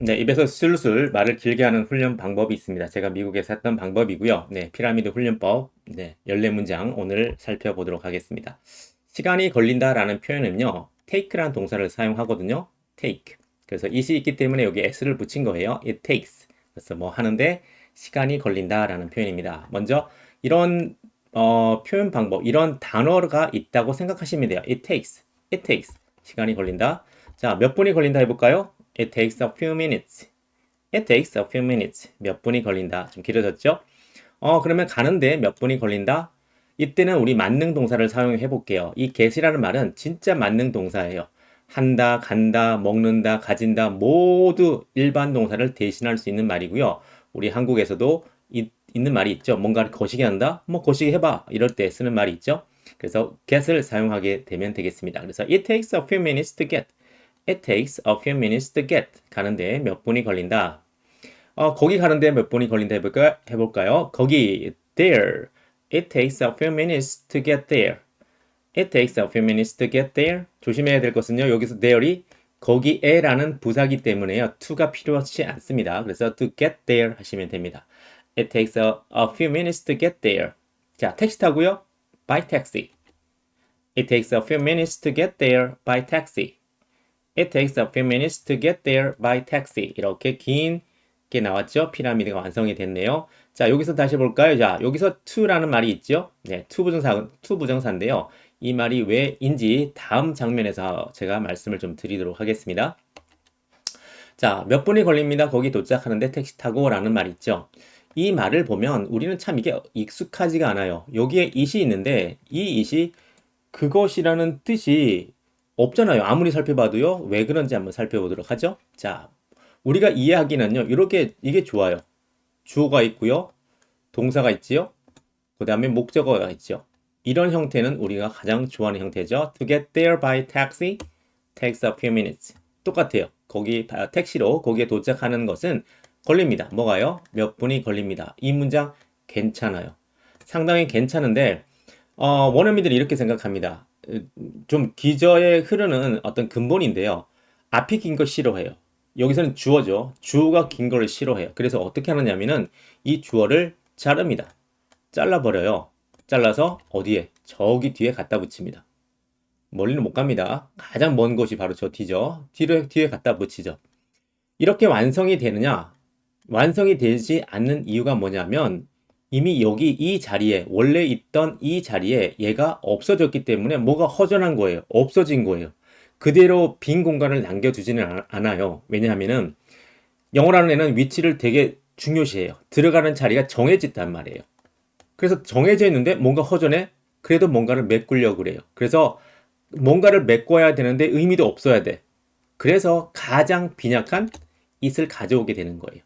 네, 입에서 술술 말을 길게 하는 훈련 방법이 있습니다. 제가 미국에서 했던 방법이고요. 네, 피라미드 훈련법, 네, 14문장 오늘 살펴보도록 하겠습니다. 시간이 걸린다라는 표현은요, take라는 동사를 사용하거든요. take. 그래서 it이 있기 때문에 여기 s를 붙인 거예요. it takes. 그래서 뭐 하는데 시간이 걸린다라는 표현입니다. 먼저 이런 어, 표현 방법, 이런 단어가 있다고 생각하시면 돼요. it takes. it takes. 시간이 걸린다. 자, 몇 분이 걸린다 해볼까요? It takes a few minutes. It takes a few minutes. 몇 분이 걸린다. 좀 길어졌죠? 어, 그러면 가는데 몇 분이 걸린다? 이때는 우리 만능 동사를 사용해 볼게요. 이 get이라는 말은 진짜 만능 동사예요. 한다, 간다, 먹는다, 가진다 모두 일반 동사를 대신할 수 있는 말이고요. 우리 한국에서도 이, 있는 말이 있죠. 뭔가를 거시기 한다? 뭐 거시기 해봐. 이럴 때 쓰는 말이 있죠. 그래서 get을 사용하게 되면 되겠습니다. 그래서 it takes a few minutes to get. It takes a few minutes to get. 가는데 몇 분이 걸린다. 어, 거기 가는데 몇 분이 걸린다 해볼까, 해볼까요? 거기, there. It takes a few minutes to get there. It takes a few minutes to get there. 조심해야 될 것은요. 여기서 there이 거기에라는 부사기 때문에요. to가 필요하지 않습니다. 그래서 to get there 하시면 됩니다. It takes a, a few minutes to get there. 자, 택시 타고요. by taxi. It takes a few minutes to get there by taxi. It takes a few minutes to get there by taxi. 이렇게 긴 게 나왔죠? 피라미드가 완성이 됐네요. 자, 여기서 다시 볼까요? 자, 여기서 to라는 말이 있죠? 네, to 부정사, to 부정사인데요. 이 말이 왜인지 다음 장면에서 제가 말씀을 좀 드리도록 하겠습니다. 자, 몇 분이 걸립니다. 거기 도착하는데 택시 타고 라는 말 있죠? 이 말을 보면 우리는 참 이게 익숙하지가 않아요. 여기에 it이 있는데 이 it이 그것이라는 뜻이 없잖아요. 아무리 살펴봐도요. 왜 그런지 한번 살펴보도록 하죠. 자, 우리가 이해하기는요. 이렇게 이게 좋아요. 주어가 있고요. 동사가 있지요. 그 다음에 목적어가 있죠. 이런 형태는 우리가 가장 좋아하는 형태죠. To get there by taxi takes a few minutes. 똑같아요. 거기 다- 택시로 거기에 도착하는 것은 걸립니다. 뭐가요? 몇 분이 걸립니다. 이 문장 괜찮아요. 상당히 괜찮은데 어, 원어민들이 이렇게 생각합니다. 으, 좀 기저에 흐르는 어떤 근본인데요. 앞이 긴거 싫어해요. 여기서는 주어죠. 주어가 긴 거를 싫어해요. 그래서 어떻게 하느냐면은 이 주어를 자릅니다. 잘라버려요. 잘라서 어디에? 저기 뒤에 갖다 붙입니다. 멀리는 못 갑니다. 가장 먼 곳이 바로 저 뒤죠. 뒤로, 뒤에 갖다 붙이죠. 이렇게 완성이 되느냐? 완성이 되지 않는 이유가 뭐냐면 이미 여기 이 자리에 원래 있던 이 자리에 얘가 없어졌기 때문에 뭐가 허전한 거예요. 없어진 거예요. 그대로 빈 공간을 남겨두지는 않- 않아요. 왜냐하면은 영어라는 애는 위치를 되게 중요시해요. 들어가는 자리가 정해졌단 말이에요. 그래서 정해져 있는데 뭔가 허전해? 그래도 뭔가를 메꾸려고 그래요. 그래서 뭔가를 메꿔야 되는데 의미도 없어야 돼. 그래서 가장 빈약한 it을 가져오게 되는 거예요.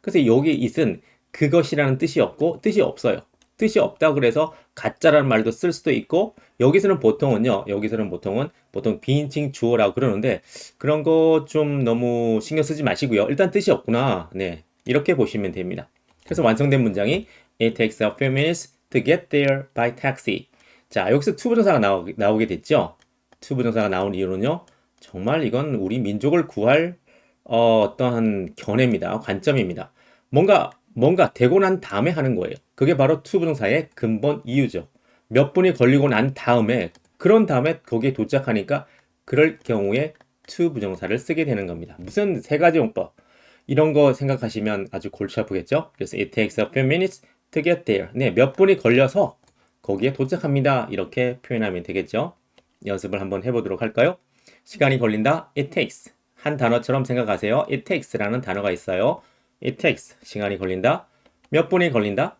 그래서 여기 it은 그것이라는 뜻이 없고 뜻이 없어요. 뜻이 없다 그래서 가짜라는 말도 쓸 수도 있고 여기서는 보통은요. 여기서는 보통은 보통 비인칭 주어라고 그러는데 그런 거 좀 너무 신경 쓰지 마시고요. 일단 뜻이 없구나. 네. 이렇게 보시면 됩니다. 그래서 완성된 문장이 It takes a few minutes to get there by taxi. 자, 여기서 to 부정사가 나오, 나오게 됐죠? to 부정사가 나온 이유는요. 정말 이건 우리 민족을 구할 어, 어떠한 견해입니다. 관점입니다. 뭔가 뭔가 되고 난 다음에 하는 거예요. 그게 바로 to 부정사의 근본 이유죠. 몇 분이 걸리고 난 다음에 그런 다음에 거기에 도착하니까 그럴 경우에 to 부정사를 쓰게 되는 겁니다. 무슨 세 가지 용법 이런 거 생각하시면 아주 골치 아프겠죠? 그래서 it takes a few minutes to get there. 네, 몇 분이 걸려서 거기에 도착합니다. 이렇게 표현하면 되겠죠? 연습을 한번 해보도록 할까요? 시간이 걸린다. It takes. 한 단어처럼 생각하세요. It takes라는 단어가 있어요. It takes. 시간이 걸린다. 몇 분이 걸린다?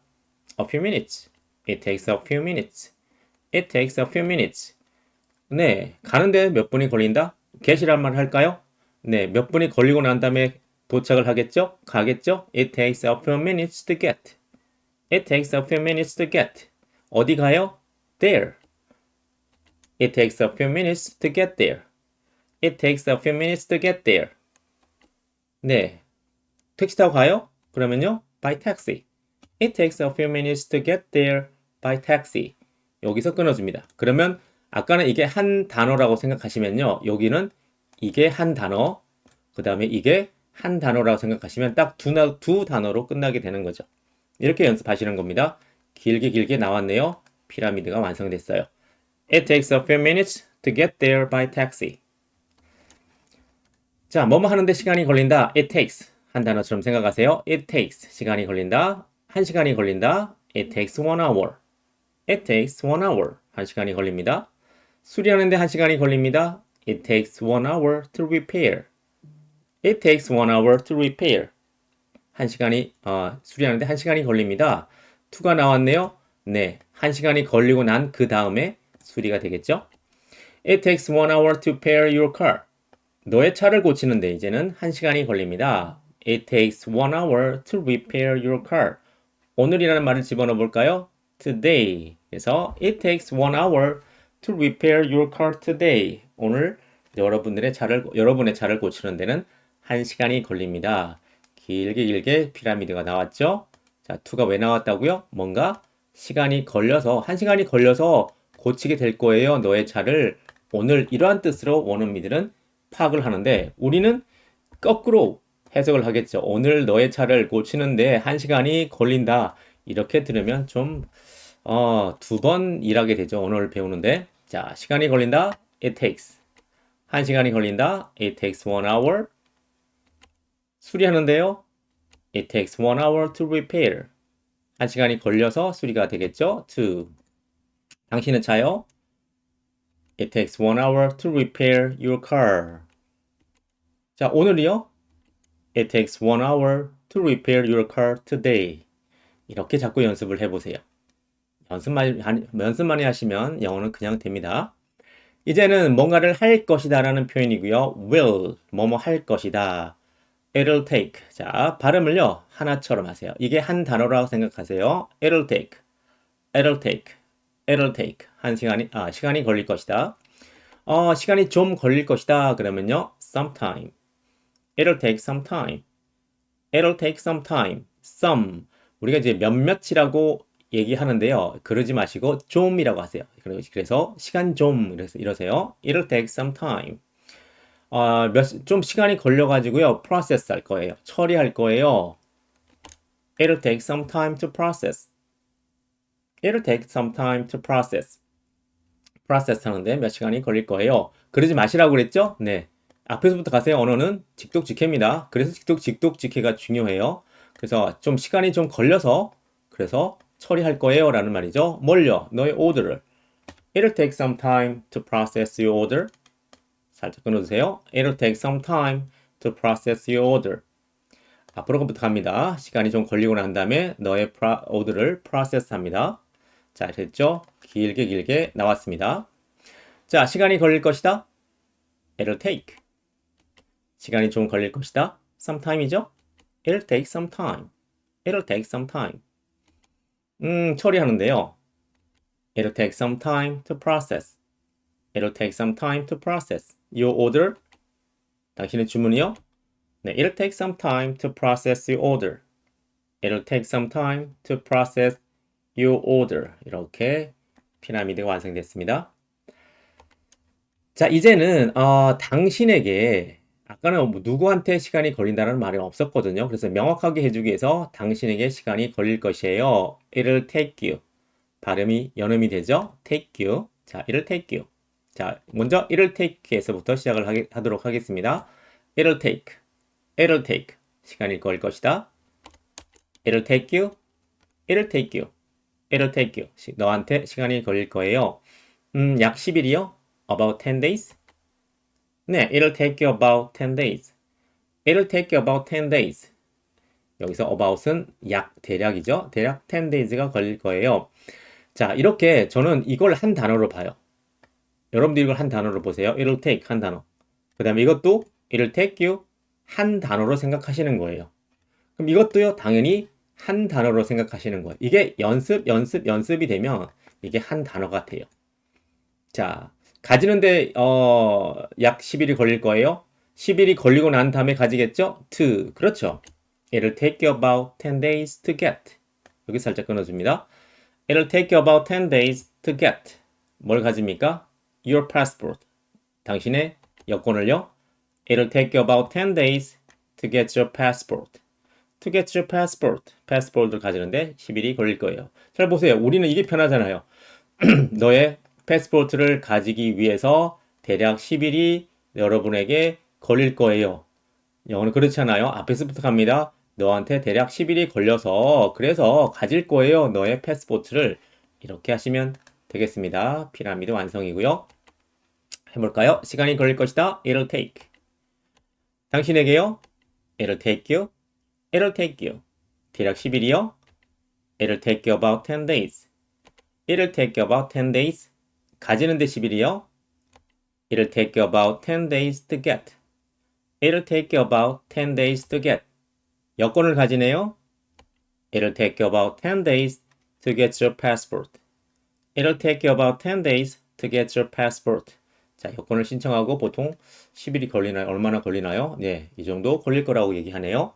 A few minutes. It takes a few minutes. It takes a few minutes. 네, 가는데 몇 분이 걸린다? get이란 말 할까요? 네, 몇 분이 걸리고 난 다음에 도착을 하겠죠? 가겠죠? It takes a few minutes to get. It takes a few minutes to get. 어디 가요? There. It takes a few minutes to get there. It takes a few minutes to get there. 네. 택시 타고 가요? 그러면요. by taxi. It takes a few minutes to get there by taxi. 여기서 끊어줍니다. 그러면 아까는 이게 한 단어라고 생각하시면요. 여기는 이게 한 단어, 그 다음에 이게 한 단어라고 생각하시면 딱두 두 단어로 끝나게 되는 거죠. 이렇게 연습하시는 겁니다. 길게 길게 나왔네요. 피라미드가 완성됐어요. It takes a few minutes to get there by taxi. 자, 뭐뭐 하는데 시간이 걸린다. It takes. 한 단어처럼 생각하세요. It takes. 시간이 걸린다. 한 시간이 걸린다. It takes one hour. It takes one hour. 한 시간이 걸립니다. 수리하는데 한 시간이 걸립니다. It takes one hour to repair. It takes one hour to repair. 한 시간이 어, 수리하는데 한 시간이 걸립니다. to가 나왔네요. 네, 한 시간이 걸리고 난 그 다음에 수리가 되겠죠. It takes one hour to repair your car. 너의 차를 고치는데 이제는 한 시간이 걸립니다. It takes one hour to repair your car. 오늘이라는 말을 집어넣어 볼까요? Today. 그래서 it takes one hour to repair your car today. 오늘 여러분들의 차를 여러분의 차를 고치는 데는 한 시간이 걸립니다. 길게 길게 피라미드가 나왔죠? 자, to가 왜 나왔다고요? 뭔가 시간이 걸려서 한 시간이 걸려서 고치게 될 거예요. 너의 차를 오늘 이러한 뜻으로 원어민들은 파악을 하는데 우리는 거꾸로 해석을 하겠죠. 오늘 너의 차를 고치는데 한 시간이 걸린다. 이렇게 들으면 좀, 어, 두 번 일하게 되죠. 언어를 배우는데. 자, 시간이 걸린다. It takes. 한 시간이 걸린다. It takes one hour. 수리하는데요. It takes one hour to repair. 한 시간이 걸려서 수리가 되겠죠. To. 당신의 차요. It takes one hour to repair your car. 자, 오늘이요. It takes one hour to repair your car today. 이렇게 자꾸 연습을 해보세요. 연습만, 연습만이 하시면 영어는 그냥 됩니다. 이제는 뭔가를 할 것이다 라는 표현이고요. will, 뭐뭐 할 것이다. it'll take. 자, 발음을요, 하나처럼 하세요. 이게 한 단어라고 생각하세요. it'll take, it'll take, it'll take. 한 시간이, 아, 시간이 걸릴 것이다. 어, 시간이 좀 걸릴 것이다. 그러면요, sometime. It'll take some time. It'll take some time. Some. 우리가 이제 몇몇이라고 얘기하는데요. 그러지 마시고 좀이라고 하세요. 그래서 시간 좀 이러세요. It'll take some time. 어, 몇, 좀 시간이 걸려가지고요. process 할 거예요. 처리할 거예요. It'll take some time to process. It'll take some time to process. process 하는데 몇 시간이 걸릴 거예요. 그러지 마시라고 그랬죠? 네. 앞에서부터 가세요. 언어는 직독 직해입니다. 그래서 직독 직독 직해가 중요해요. 그래서 좀 시간이 좀 걸려서 그래서 처리할 거예요 라는 말이죠. 뭘요? 너의 오더를. It'll take some time to process your order. 살짝 끊어주세요. It'll take some time to process your order. 앞으로부터 갑니다. 시간이 좀 걸리고 난 다음에 너의 프라, 오더를 프로세스 합니다. 자, 됐죠? 길게 길게 나왔습니다. 자, 시간이 걸릴 것이다. It'll take. 시간이 좀 걸릴 것이다. Sometime이죠? It'll take some time. It'll take some time. 음, 처리하는데요. It'll take some time to process. It'll take some time to process. Your order. 당신의 주문이요. 네, it'll take some time to process your order. It'll take some time to process your order. 이렇게 피라미드가 완성됐습니다. 자, 이제는 어, 당신에게 아까는 뭐 누구한테 시간이 걸린다는 말이 없었거든요. 그래서 명확하게 해주기 위해서 당신에게 시간이 걸릴 것이에요. It'll take you. 발음이 연음이 되죠? take you. 자, it'll take you. 자, 먼저 it'll take에서부터 시작을 하게, 하도록 하겠습니다. It'll take. It'll take. 시간이 걸릴 것이다. It'll take you. It'll take you. It'll take you. 너한테 시간이 걸릴 거예요. 음, 약 10일이요? About 10 days? 네, it'll take you about 10 days. It'll take you about 10 days. 여기서 about은 약 대략이죠. 대략 10 days가 걸릴 거예요. 자, 이렇게 저는 이걸 한 단어로 봐요. 여러분들 이걸 한 단어로 보세요. it'll take 한 단어. 그 다음에 이것도 it'll take you 한 단어로 생각하시는 거예요. 그럼 이것도요, 당연히 한 단어로 생각하시는 거예요. 이게 연습, 연습, 연습이 되면 이게 한 단어 같아요. 자, 가지는데 어, 약 10일이 걸릴 거예요. 10일이 걸리고 난 다음에 가지겠죠? to. 그렇죠. It'll take you about 10 days to get. 여기 살짝 끊어줍니다. It'll take you about 10 days to get. 뭘 가집니까? Your passport. 당신의 여권을요. It'll take you about 10 days to get your passport. to get your passport. passport를 가지는데 10일이 걸릴 거예요. 잘 보세요. 우리는 이게 편하잖아요. 너의 패스포트를 가지기 위해서 대략 10일이 여러분에게 걸릴 거예요. 영어는 그렇지 않아요? 앞에서부터 갑니다. 너한테 대략 10일이 걸려서 그래서 가질 거예요. 너의 패스포트를 이렇게 하시면 되겠습니다. 피라미드 완성이고요. 해볼까요? 시간이 걸릴 것이다. It'll take. 당신에게요? It'll take you. It'll take you. 대략 10일이요? It'll take you about 10 days. It'll take you about 10 days. 가지는데 10일이요? It'll take you about 10 days to get. It'll take you about 10 days to get. 여권을 가지네요? It'll take you about 10 days to get your passport. It'll take you about 10 days to get your passport. 자, 여권을 신청하고 보통 10일이 걸리나요? 얼마나 걸리나요? 네, 이 정도 걸릴 거라고 얘기하네요.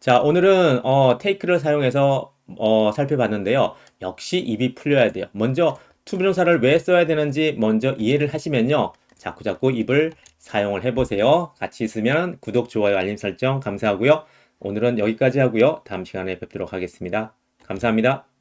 자, 오늘은 어, take를 사용해서 어, 살펴봤는데요. 역시 입이 풀려야 돼요. 먼저 투부정사를 왜 써야 되는지 먼저 이해를 하시면요. 자꾸자꾸 입을 사용을 해보세요. 같이 있으면 구독, 좋아요, 알림 설정 감사하고요. 오늘은 여기까지 하고요. 다음 시간에 뵙도록 하겠습니다. 감사합니다.